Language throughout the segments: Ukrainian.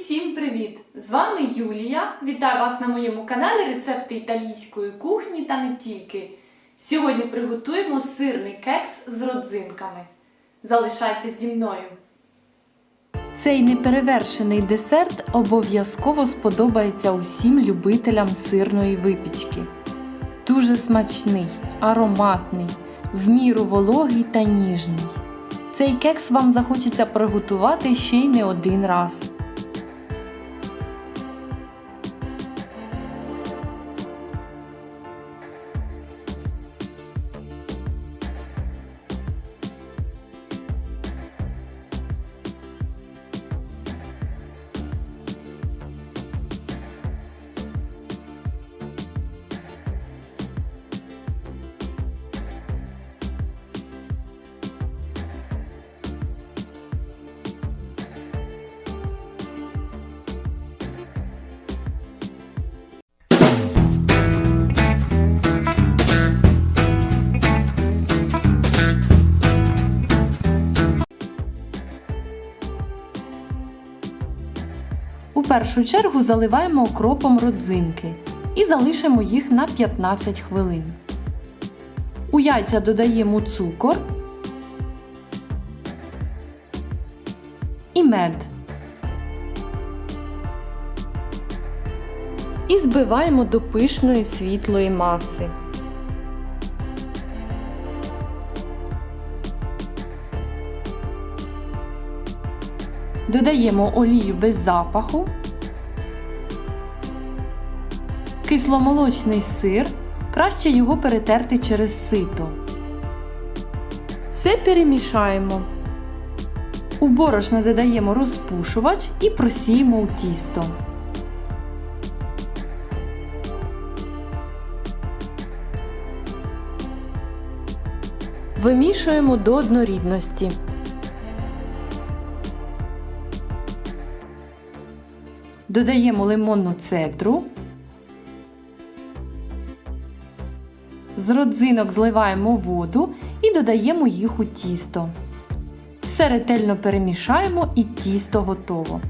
всім привіт! З вами Юлія. Вітаю вас на моєму каналі Рецепти італійської кухні та не тільки. Сьогодні приготуємо сирний кекс з родзинками. Залишайтесь зі мною. Цей неперевершений десерт обов'язково сподобається усім любителям сирної випічки. Дуже смачний, ароматний, в міру вологий та ніжний. Цей кекс вам захочеться приготувати ще й не один раз. Першу чергу заливаємо окропом родзинки і залишимо їх на 15 хвилин. У яйця додаємо цукор і мед. І збиваємо до пишної світлої маси. Додаємо олію без запаху, кисломолочний сир, краще його перетерти через сито. Все перемішаємо. У борошно додаємо розпушувач і просіємо у тісто. Вимішуємо до однорідності. Додаємо лимонну цедру. З родзинок зливаємо воду і додаємо їх у тісто. Все ретельно перемішаємо і тісто готово.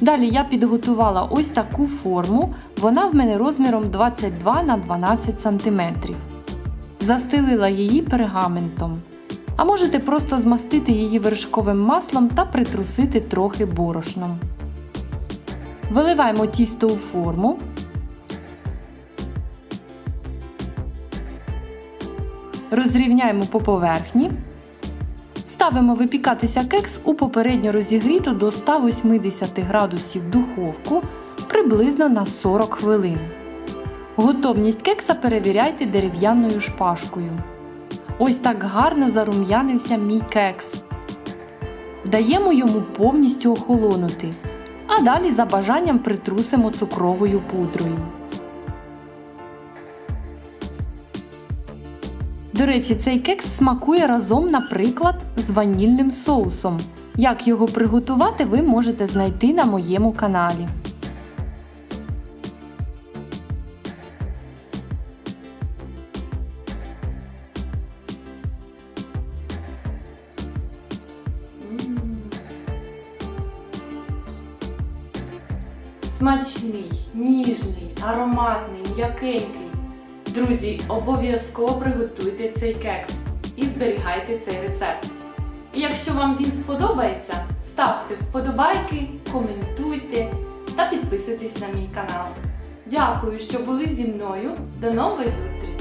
Далі я підготувала ось таку форму. Вона в мене розміром 22 на 12 см. Застелила її пергаментом. А можете просто змастити її вершковим маслом та притрусити трохи борошном. Виливаємо тісто у форму. Розрівняємо по поверхні. Ставимо випікатися кекс у попередньо розігріту до 180 градусів духовку приблизно на 40 хвилин. Готовність кекса перевіряйте дерев'яною шпажкою. Ось так гарно зарум'янився мій кекс. Даємо йому повністю охолонути, а далі за бажанням притрусимо цукровою пудрою. До речі, цей кекс смакує разом, наприклад, з ванільним соусом. Як його приготувати, ви можете знайти на моєму каналі. Смачний, ніжний, ароматний, м'якенький. Друзі, обов'язково приготуйте цей кекс і зберігайте цей рецепт. І якщо вам він сподобається, ставте вподобайки, коментуйте та підписуйтесь на мій канал. Дякую, що були зі мною. До нової зустрічі!